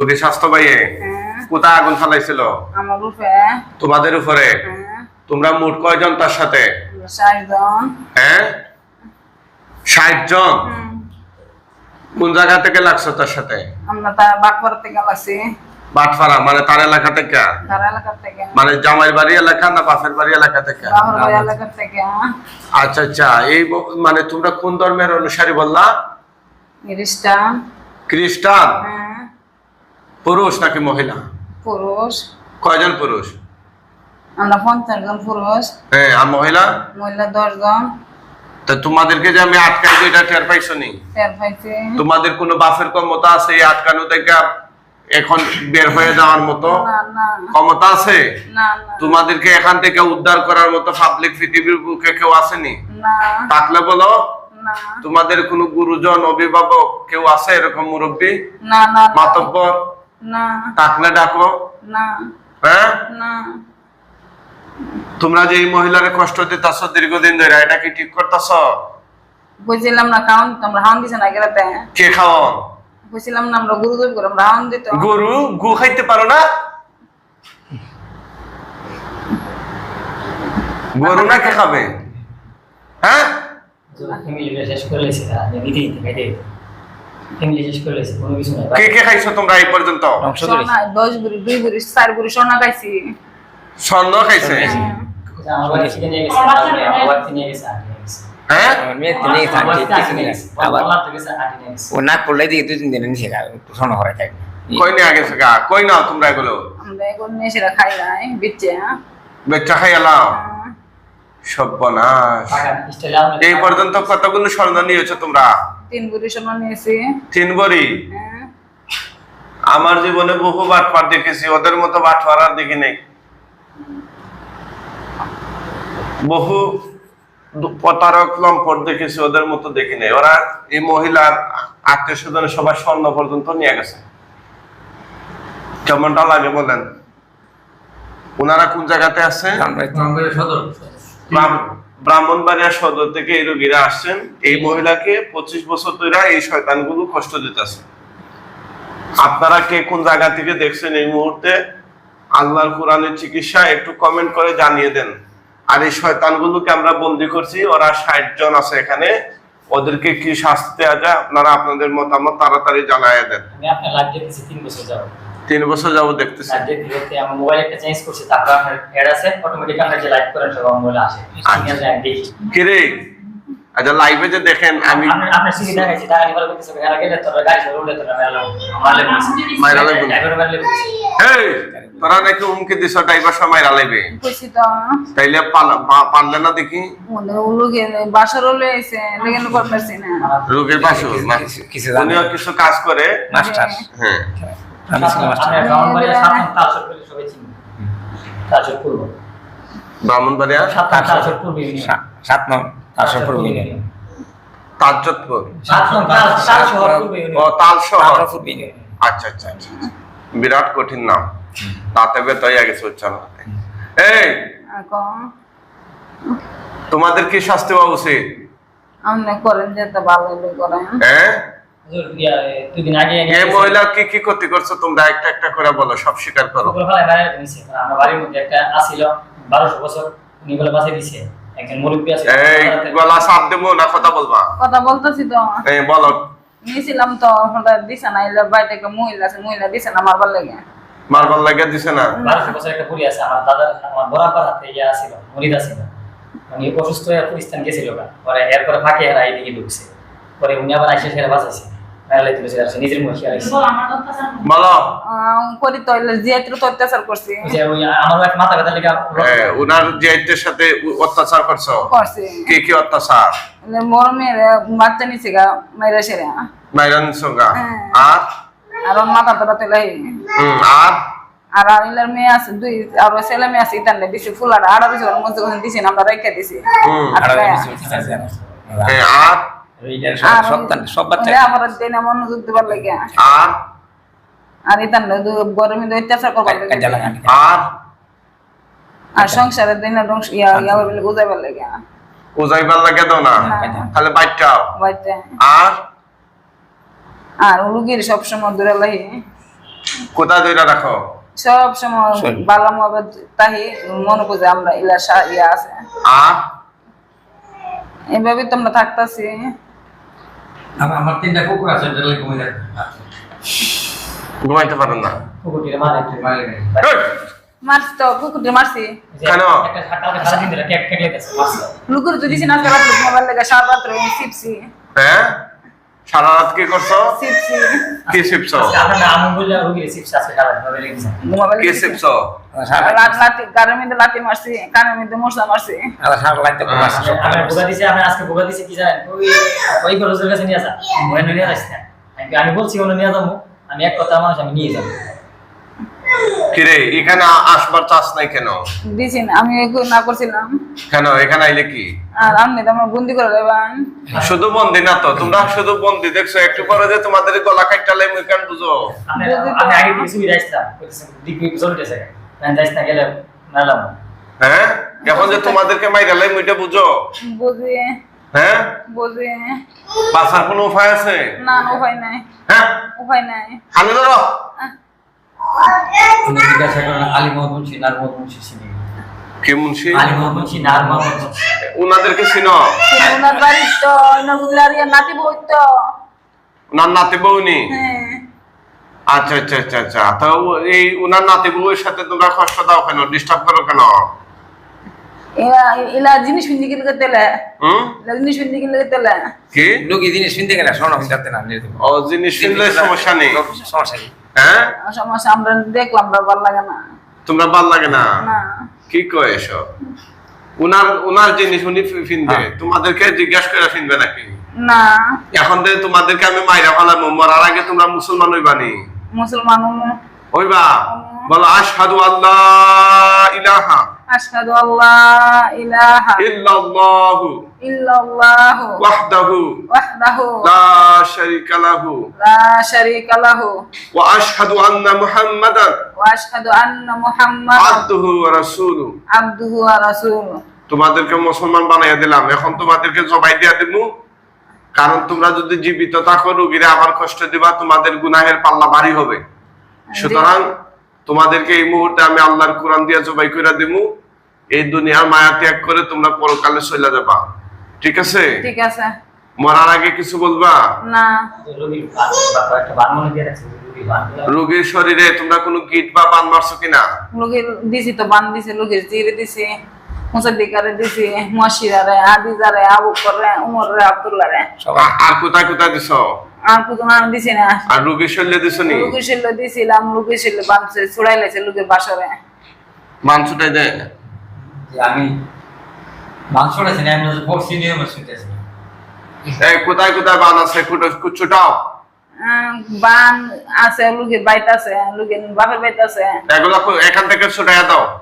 তোকে স্বাস্থ্য পাইয়ে হ্যাঁ। কোথায় আগুন ফালাইছিল? তোমাদের উপরে। হ্যাঁ। তোমরা মোট কয়জন তার সাথে? হ্যাঁ? ষাট জন কোন জায়গা থেকে লাগছো তার সাথে? আমরা তার বাটপাড়া থেকে গেছি বাটপাড়া মানে তার এলাকা থেকে? তার এলাকার থেকে। মানে জামাইয়ের বাড়ি এলাকা না বাপের বাড়ি এলাকা থেকে? আচ্ছা আচ্ছা। এই মানে তোমরা কোন ধর্মের অনুসারী বললা? খ্রিস্টান। খ্রিস্টান? হ্যাঁ। পুরুষ নাকি মহিলা? পুরুষ। কয়জন পুরুষ? আমরা পঞ্চাশ জন পুরুষ। হ্যাঁ আর মহিলা? মহিলা দশ জন। তা তোমাদেরকে যে আমি আটকাই এটা টের পাইছো নি? তোমাদের কোনো বাফের ক্ষমতা আছে এই আটকানো থেকে এখন বের হয়ে যাওয়ার মতো? ক্ষমতা আছে? তোমাদেরকে এখান থেকে উদ্ধার করার মতো পাবলিক পৃথিবীর বুকে কেউ আসেনি থাকলে বলো। তোমাদের কোনো গুরুজন অভিভাবক কেউ আছে এরকম মুরব্বী? মাতব্বর? না। থাকলে ডাকো। না। হ্যাঁ? না। তোমরা যে এই মহিলারে কষ্ট দিতেছ দীর্ঘদিন ধরে এটা কি ঠিক করতেছ? বুঝছিলাম না কাউন আমরা হাউন দিছে না গেলাতে কে খাওয়ান বুঝছিলাম না আমরা গুরু দেব করে আমরা হাউন দিত। গরু? গু খাইতে পারো না? গরু না কে খাবে? হ্যাঁ? শেষ করে লেছে নিতে নিতে খাইতে ফ্যামিলি শেষ করে লেছে কোনো কিছু নাই। কে কে খাইছো তোমরা এই পর্যন্ত? ধ্বংস করে সোনা দশ বুড়ি দুই বুড়ি চার বুড়ি সোনা খাইছি। স্বর্ণ খাইছে? আমার বাড়ি থেকে নিয়ে গেছে আমার বাড়ি থেকে নিয়ে গেছে। আগে নিয়ে গেছে। হ্যাঁ? মেয়ে তো নেই আমার থাকছে বাড়ি কিছু নেই আবার আমার থেকে গেছে আগে নিয়ে গেছে। ও না করলে দিকে দুই তিন দিন নিচে শোনো হয় থাকে। কই গা? কই নাও তোমরা এগুলো? আমরা এখন নিয়ে সেটা খাই নাই বিচ্ছে বেচা খাই এলাও আমরা এই পর্যন্ত কতগুলো স্বর্ণ নিয়েছো তোমরা? তিন বুড়ি সোনা নিয়েছি। তিন বড়ি? হ্যাঁ। আমার জীবনে বহু বাটপার দেখেছি ওদের মতো বাটপার আর দেখি নেই। বহু প্রতারক লম্পট দেখেছি ওদের মতো দেখি নেই। ওরা এই মহিলার আত্মীয় স্বজন সবার স্বর্ণ পর্যন্ত নিয়ে গেছে। কেমনটা লাগে বলেন? ওনারা কোন জায়গাতে আছে? ব্রাহ্মণবাড়িয়া সদর থেকে এই রোগীরা আসছেন। এই মহিলাকে পঁচিশ বছর ধরে এই শয়তানগুলো কষ্ট দিতেছে। আপনারা কে কোন জায়গা থেকে দেখছেন এই মুহূর্তে, আল্লাহর কোরআনের চিকিৎসা একটু কমেন্ট করে জানিয়ে দেন। আর এই শয়তানগুলোকে আমরা বন্দি করছি, ওরা ষাট জন আছে এখানে। ওদেরকে কি শাস্তি দেওয়া যায়? আপনারা আপনাদের মতামত তাড়াতাড়ি জানাইয়া দেন। তিন বছর যাব তিন বছর যাব দেখতেছি দেখি কিরে? আচ্ছা লাইভে যে দেখেন আমি তোর নাকি হুমকি দিছ ড্রাইভার সময় তাইলে পারলে না দেখি? বাসার রোগীর পাশে কিছু- কিছু উনিও কিছু কাজ করে। মাস্টার। হ্যাঁ। ব্রাহ্মণ সাত নাম সা- তাল শহর আচ্ছা আচ্ছা আচ্ছা বিরাট কঠিন নাম। তাতে বেতইয়া গেছে উচ্চারণ এই! তোমাদের কি শাস্তি হওয়া উচিত আপনি করেন যেতে ভালো করেন হ্যাঁ হুজুর, এ, দুই দিন আগে এই মহিলা কি কি ক্ষতি করছ? তোমরা একটা একটা করে বলো সব স্বীকার করো। আমার বাড়ির মধ্যে একটা আসিল বারোশো বছর। উনি বলে বাঁচিয়ে দিছে। একজন মুরব্বী আছে এই গলা সাপ দেবো না কথা বলবা? কথা বলতেছি তো। এই বলো। নিয়েছিলাম তো ওটা দিছে না এলে বাড়িতে একটা মহিলা আছে মহিলা দিছে না মারবার লেগে। মার্বল লাগিয়ে দিছে না? বারোশো বছর একটা বুড়ি আছে আমার দাদা আমার বরাবর হাতে ইয়ে আসিল মরিদ আসিল উনি অসুস্থ হয়ে পাকিস্তান গেছিল পরে এরপরে ফাঁকে এরা এইদিকে ঢুকছে। পরে উনি আবার আইসে সেরা বাঁচাইছে। আর নিজের মুখে বলো করি তো জিয়াত্র তো অত্যাচার করছি। ওই যে ওই আমারও এক মাথা ব্যথা লেগে উনার সাথে অত্যাচার করছ? করছি। কি কি অত্যাচার? এলে বাচ্চা নিছে গা মেয়েরা সেরে। মাইরান সঙ্গা। আর? মাথা মেয়ে আছে দুই আর ছেলে মেয়ে আছে দিছি আড়া মধ্যে দিছি আমরা রেখে দিছি। হুম। আর? আর হ্যাঁ, সংসারের দিন ধ্বংস ইয়া ইয়া বলে বুঝাইবার লাগে উজাইবার লাগে দাও না? না। তাহলে বাইটাও আর? আর উলুগির সবসময় দূরে লাগে কোথায় ধরে রাখো? সব সময়। ভালো তাহি মনে বুঝে আমরা ইলা সা- ইয়া আছে। আর? এইভাবে তোমরা থাকতাছি। আমার আমার তিনটা কুকুর আছে এটা লাগে ঘুমিয়ে থাকে ঘুমাইতে পারেন না। কুকুরটির মারে। গেছে। মারছি তো কুকুরটি মারছি। কেন? একটা সাতটা সারা দিন ধরে কেক কেক লেগেছে মারছে। লুকুর যদি না সারা রাত মোবাইল লাগা সারা রাত সিপসি হ্যাঁ? সারা রাত কি করছ কি শিপছ? কি শিপছ? রাত লাতি গাড়ির মধ্যে লাতি মারছি মধ্যে মশলা মারছি। সারা লাইতে আমি বোকা দিছি আমরা আজকে বোকা দিছি কি জানেন ওই ওই খরচের কাছে নিয়ে আসা? আমি- আমি বলছি ওনো নিয়ে যাব। আমি এক কথা মানুষ আমি নিয়ে যাব। কিরে এখানে আসবার চাষ নাই কেন? দিছি না আমি এগুলো না করছিলাম। কেন এখানে আইলে কি? আর আপনি তো আমার বন্দি করে দেবেন শুধু বন্দি না তো তোমরা শুধু বন্দি দেখছ একটু পরে যে তোমাদের গলা কাটটালে মুই কেন বুঝো। আমি। আমি আগে আসলাম দিক দিক চলতেছে আমি যাইস না গেলে নালাম। হ্যাঁ? এখন যে তোমাদেরকে মাইরা মাইরালে মুইটা বুঝো? বুঝি। হ্যাঁ? বুঝি। বাসার কোনো উপায় আছে? না না, উপায় নাই। হ্যাঁ? উপায় নাই। হানি ধরো। জিজ্ঞাসা করেন আলী মোহাম্মদ মুন্সি মোহাম্মদ মুন্সি চিনি? মুন্সি? আলী মোহাম্মদ মুন্সি মোহাম্মদ মুন্সি। চিনো? ওনার বাড়ির তো ওনার নাতি তো। উনার নাতি বউনি হ্যাঁ। আচ্ছা আচ্ছা আচ্ছা আচ্ছা। তো এই উনার নাতি বউয়ের সাথে তোমরা কষ্ট দাও কেন? ডিস্টার্ব করো কেন? কি লোক এই জিনিস গেলে যাতে না নিয়ে ও জিনিস সমস্যা নেই। সমস্যা নেই। হ্যাঁ? সমস্যা আমরা দেখলাম আমরা ভালো লাগে না। তোমরা ভালো লাগে না? না। কি কয় এসব? উনার উনার জিনিস উনি ফিনবে তোমাদেরকে জিজ্ঞাসা করে ফিনবে নাকি? না। এখন তোমাদেরকে আমি মাইরা ফেলাম মরার আগে তোমরা মুসলমান হইবানি মুসলমান হইবা? বলো আশহাদু আল্লাহ ইলাহা ইলাহা ইল্লাল্লাহু ইল্লাল্লাহু ওয়াহদাহু ওয়াহদাহু লা শারীকা লাহু লা শারীকা লাহু ওয়া আশহাদু আন্না মুহাম্মাদান ওয়া আশহাদু আন্না মুহাম্মাদান আবদুহু ওয়া রাসূলুহু আবদুহু ওয়া তোমাদেরকে মুসলমান বানাইয়া দিলাম। এখন তোমাদেরকে জবাই দিয়া দিব কারণ তোমরা যদি জীবিত থাকো রোগীরা আবার কষ্ট দিবা তোমাদের গুনাহের পাল্লা ভারী হবে। সুতরাং তোমাদেরকে এই মুহূর্তে আমি আল্লাহর কোরআন দিয়া জবাই করে দিমু। এই দুনিয়ার মায়া ত্যাগ করে তোমরা পরকালে চলে যাবা। ঠিক আছে? ঠিক আছে। মরার আগে কিছু বলবা? না। রুগীর মনে রুগীর রোগীর শরীরে তোমরা কোনো গিট বা বান মারছো কিনা? লোকের দিছি তো বান দিছি লোকের জিরে দিছি মুসাদ্দিকারে দিছি মশিরারে আদিজারে আবু করে উমর রে আব্দুল্লাহ রে সবাই। আ- আর কোথায় কোথায় দিছো? আর কিছু না দিছি না। আর রোগীর শরীরে দিছো নি? লোকের শিল্ল দিছিলাম লোকের শিল্ল বানছে ছুড়াই লাইছে লোকের বাসরে। মাংসটাই দেয়? যে আমি মাংসটা চিনি আমি যে পড়ছি নিয়ে আমার শুনতেছি এই কোথায় কোথায় বান আছে? কুটো- বান আছে বাইত আছে বাপের বাইত আছে। এগুলো এখান থেকে ছুটাইয়া দাও।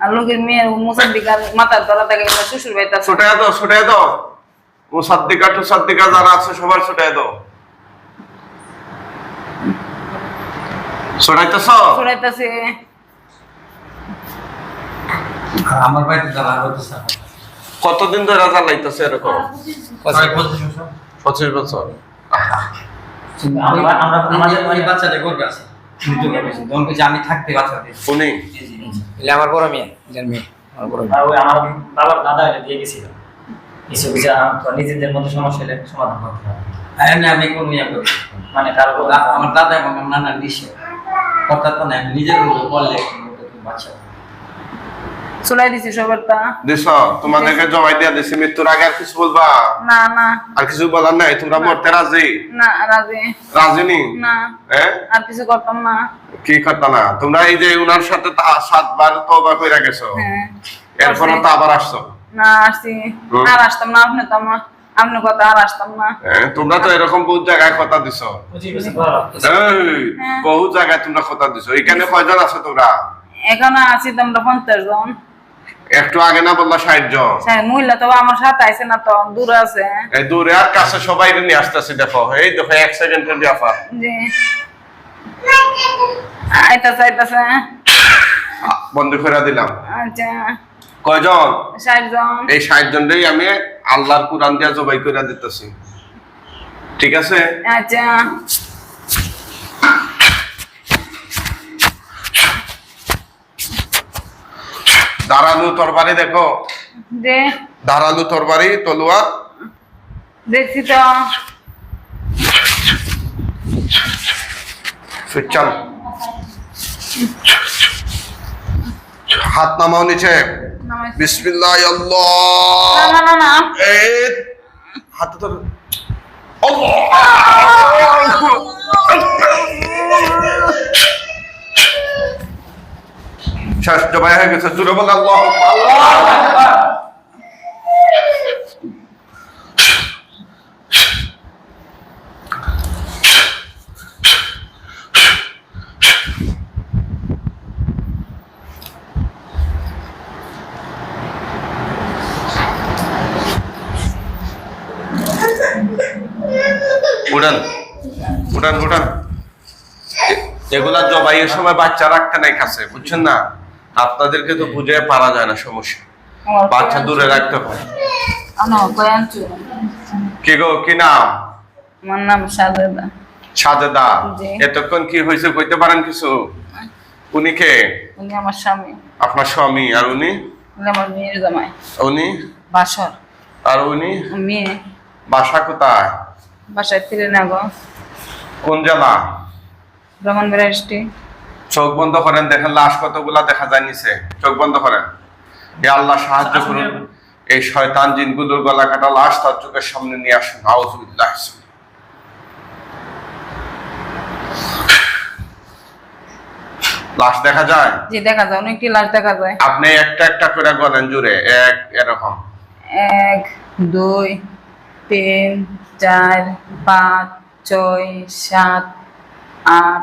আর লোকের মেয়ের মুসাদ্দিকার মাথার তলা থেকে শ্বশুর বাইত আছে। ছুটাইয়া দাও ছুটাইয়া দাও। ও সাদ্দিকা টু সাদ্দিকা যারা আছে সবার ছুটাইয়া দাও। ছুটাইতেছ? ছুড়াইতেছে আর আমার বাড়িতে যাওয়ার হতো কতদিন ধরে জ্বালাইতেছে এরকম? পঁচিশ বছর। আমরা আমাদের গর্বে আছে। আমি থাকতে বাচ্চা উনি? আমার বড় মেয়ে মেয়ে আমার বড় মেয়ে। আমার বাবার দাদা এটা দিয়ে গেছিল কিছু কিছু নিজেদের মধ্যে সমস্যা হলে সমাধান করতে হবে। এমনি আমি কোনো ইয়ে করি মানে কারও আমার দাদা এবং দিশে অর্থাৎ আমি নিজের উপরে বাচ্চা। ছুড়াই দিছি সবারটা। দিছ? তোমাদেরকে জবাই দিয়া দিছি মৃত্যুর আগে আর কিছু বলবা? না না। আর কিছু বলার নাই? তোমরা মরতে রাজি? না রাজি। রাজি নি। না হ্যাঁ আর কিছু করতাম না। কি করতা না? তোমরা এই যে উনার সাথে সাতবার তবা কইরা গেছো? হ্যাঁ। এরপরে তো আবার আসছো? না আসছি। আর আসতাম না আপনি তো আমার আপনি কথা আর আসতাম না। হ্যাঁ, তোমরা তো এরকম বহুত জায়গায় কথা দিছো। এই, বহুত জায়গায় তোমরা কথা দিছো। এখানে কয়জন আছো তোমরা? এখানে আছি তোমরা পঞ্চাশ জন। একটু আগে না বললা ষাট জন। মহিলা তো আমার সাথে আইছে না তো দূরে আছে। এই দূরে আর কাছে সবাই নিয়ে আসতেছে দেখো। এই দেখো এক সেকেন্ডের ব্যাপার। আইতাছে আইতাছে। বন্ধ করে দিলাম। আচ্ছা। কয়জন? ষাট জন। এই ষাট জনটাই আমি আল্লাহর কোরআন দিয়া জবাই করে দিতেছি। ঠিক আছে? আচ্ছা। ধারালু তরবারি দেখো। যে ধারালু তরবারি তলোয়ার দেখছি তো। চল। হাত নামাও নিচে। বিসমিল্লাহ আল্লাহ না না না এই হাতে ধর। শেষ জবাই হয়ে গেছে। জুড়ে বল আল্লাহ উড়ান উড়ান উড়ান এগুলা জবাইয়ের সময় বাচ্চা রাখতে নাই কাছে বুঝছেন না? আপনাদেরকে তো বুঝে পারা যায় না সমস্যা। বাচ্চা দূরে রাখতে হয়। কি গো কি নাম? আমার নাম সাজেদা সাজেদা এতক্ষণ কি হয়েছে কইতে পারেন কিছু? উনি কে? উনি আমার স্বামী। আপনার স্বামী আর উনি? আমার মেয়ের জামাই। উনি? বাসর। আর উনি? মেয়ে। বাসা কোথায়? বাসায় ফিরে না গো কোন জেলা? চোখ বন্ধ করেন দেখেন লাশ কতগুলা দেখা যায় নিচে। চোখ বন্ধ করেন। এ আল্লাহ সাহায্য করুন। এই শয়তান জিনগুলোর গলা কাটা লাশ তার চোখের সামনে নিয়ে আসুন। আউযুবিল্লাহ লাশ দেখা যায়? যে দেখা যায়। অনেকটি লাশ দেখা যায়। আপনি একটা একটা করে গলেন জুড়ে। এক এরকম। এক দুই তিন চার পাঁচ ছয় সাত আট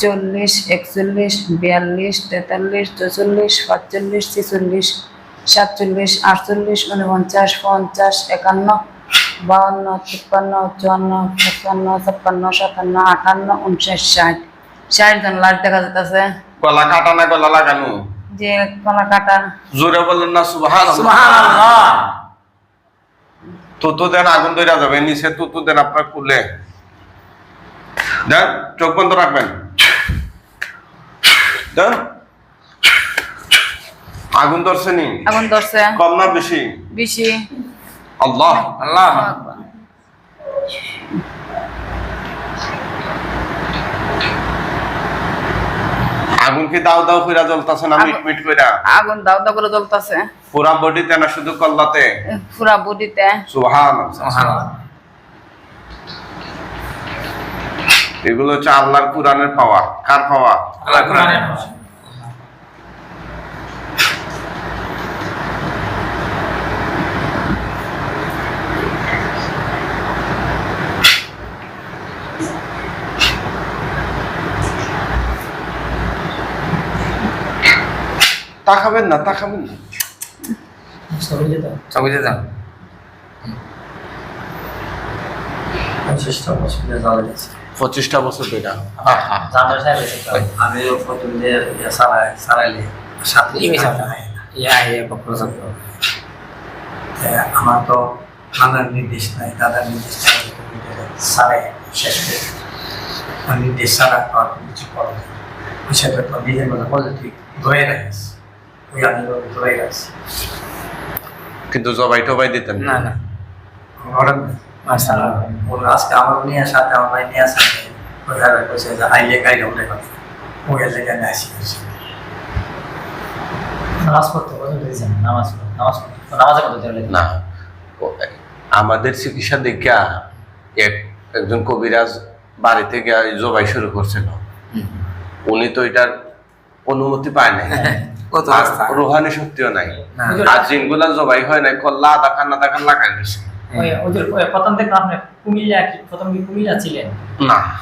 চল্লিশ একচল্লিশ বিয়াল্লিশ তেতাল্লিশ চৌচল্লিশ পাঁচচল্লিশ ছেচল্লিশ সাতচল্লিশ আটচল্লিশ উনপঞ্চাশ পঞ্চাশ একান্ন বাউন্ন তিপ্পান্ন চুয়ান্ন পঁচপান্ন ছাপ্পান্ন সাতান্ন আটান্ন উনষাট ষাট। ষাট জন লাশ দেখা যেতেছে গলা কাটা না গলা লাগানো? যে কলা কাটা। জোরে বলেন না সুবহান তুতু দেন আগুন ধরে যাবে নিচে তুতু দেন আপনার খুলে দেন চোখ বন্ধ রাখবেন। দেন আগুন ধরছে নি? আগুন ধরছে। কম না বেশি? বেশি। আল্লাহ। আল্লাহ। আগুন কি দাও দাও কইরা জ্বলতাছে না মিট মিট কইরা? আগুন দাও দাও করে জ্বলতেছে। পুরা বডিতে না শুধু কল্লাতে? পুরা বডিতে। সুবহান সুবহানাল্লাহ। এগুলো হচ্ছে আল্লাহর কোরআনের পাওয়া। কার পাওয়া? আল্লাহ কোরআনে তাকাবেন না তাকাবেন না। বছর ধরে জ্বালা গেছে পঁচিশটা বছর ধরে। আমি প্রথম যে সারাই সারাইলে। সাথে এই মিশা বকর সব আমার তো নানার নির্দেশ নাই দাদার নির্দেশ সারে শেষ করে নির্দেশ ছাড়া তো আর কিছু করা যায় না। তো নিজের মতো পজিটিভ ধরে রাখিস ওই আমি ধরে রাখছি। কিন্তু জবাই টবাই দিতেন না? না হঠাৎ মাশাআল্লাহ ওর আজকে আমার নিয়ে সাথে আমার ভাই নিয়ে আসে ওই ভাবে কইছে যে আইলে কাইলে উঠে কথা ওই লেগে নিয়ে আসি নামাজ পড়তে বলে দিয়েছেন নামাজ নামাজ নামাজে কত চলে না। আমাদের চিকিৎসা দেখা এক একজন কবিরাজ বাড়ি থেকে জবাই শুরু করছিল। উনি তো এটার অনুমতি পায় নাই। কত আর রোহানি শক্তিও নাই। আর জিনগুলা জবাই হয় নাই কল্লা আধা খান আধা খান লাগাই ওদের প্রথম থেকে আপনি কুমিল্লা কি প্রথম কি কুমিল্লা ছিলেন? না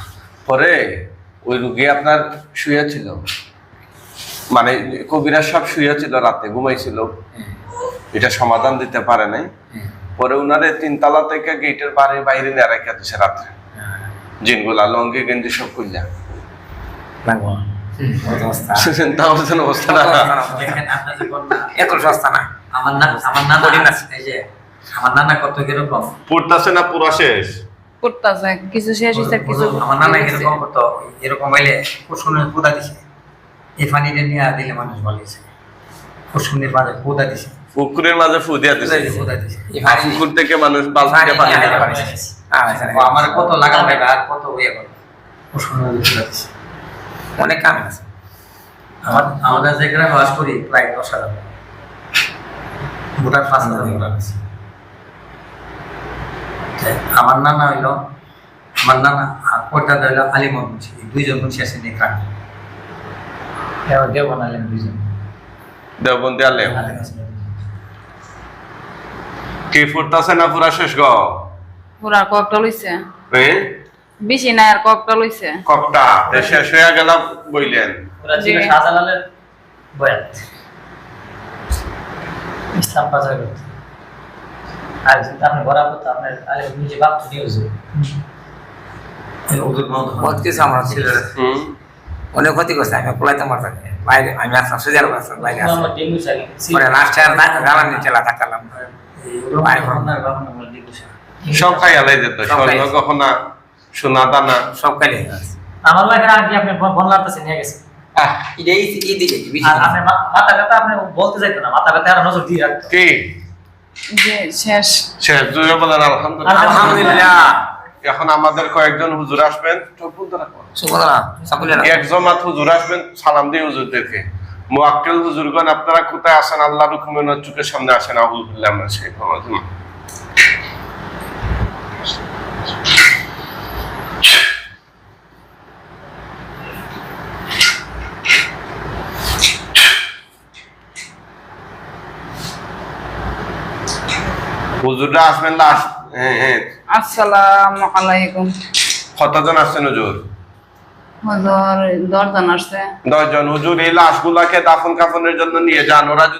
পরে ওই রুগী আপনার শুয়ে ছিল মানে কবিরাজ সব শুয়ে ছিল রাতে ঘুমাইছিল। এটা সমাধান দিতে পারে নাই। পরে উনারে তিনতলা থেকে গেটের বাইরে বাইরে নিয়ে রেখে দিছে রাত্রে। জিনগুলা লঙ্গি গেঞ্জি সব খুললা অবস্থা। সস্তা না। আমার না আমার যে আমার নানা কত কীরকম? পড়তাছে না পুরা শেষ? করতেছে কিছু শেষ হয়েছে কিছু আমার নানা কীরকম করতো এরকম হইলে কুসুমের পোদা দিছে। এই পানিটা নিয়ে দিলে মানুষ বলেছে কুসুমের মাঝে পোদা দিছে। পুকুরের মাঝে ফু দিয়া দিছে পোদা দিছে। এই আর পুকুর থেকে মানুষ বালতিতে পানি আমার কত লাগাল ভাই আর কত ইয়ে করবে কুসুমের মাঝে পোদা দিছে। অনেক কাম আছে। আমার আমাদের যে গ্রামে বাস করি প্রায় দশ হাজার। ভোটার পাঁচ হাজার ভোটার আছে আমার নানা হইল আমার নানা পর্দাদা হইল আলিমন মুন্সি এই দুইজন মুন্সি আছে নিয়ে কান এবার দেব বানালেন দুইজন। দেওবন্দি আলে আলিম কি ফুটতাছে না পুরা শেষ গ? পুরা ককটা লইছে? বেশি নাই আর ককটা? লইছে কপটা শেষ হয়ে গেল বইলেন। ওরা ছিল শাহজালালের বয়াত। ইসলাম প্রচার বরাবর তো আপনার নিজে ভাবতো নিউজ আমরা অনেক ক্ষতি করছে আমি পোলাইতে মারতাম। বাইরে আমি আসলাম বাইরে পরে লাস্ট না নিচে থাকলাম সব খাই আলাই যেত সব খাই। স্বর্ণ গহনা সোনা দানা। সব খাইলে আমার লাগে আগে আপনি বন লাগতেছে নিয়ে গেছে। আহ, এই এই দিকে আপনি মা- মাথা ব্যথা আপনি বলতে যাইতো না মাথা ব্যথা আর নজর দিয়ে রাখতো শেষ। শেষ জুড়ে বলেন আলহামদুলিল্লাহ। আলহামদুলিল্লাহ। এখন আমাদের কয়েকজন হুজুর আসবেন। এক জমাত হুজুর আসবেন সালাম দিয়ে হুজুরদেরকে। মোয়াক্কেল হুজুরগণ আপনারা কোথায় আসেন আল্লাহ রুকুমের চোখের সামনে আসেন। আবুল্লাহ হুজুররা আসবেন না হ্যাঁ হ্যাঁ। আসসালামু আলাইকুম। কতজন আসছেন হুজুর? হুজুর দশজন আসছে। দশজন। হুজুর এই লাশগুলাকে দাফন কাফনের জন্য নিয়ে যান। ওরা